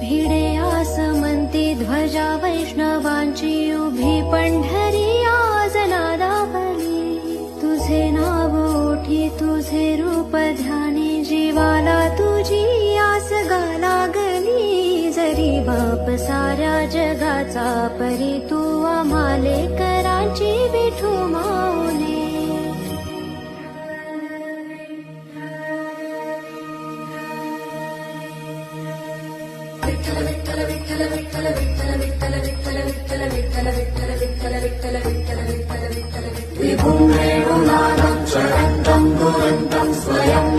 भिडे आसमंती ध्वजा वैष्णवांची उभी पंढरी आज नादावली. तुझे नाव ओठी तुझे रूप ध्याने जीवाला तुझी आस लागली जरी बाप साऱ्या जगाचा परी तू आम्हाले कराची विभुमेणुनादं चरन्तं गुरन्तं स्वयम्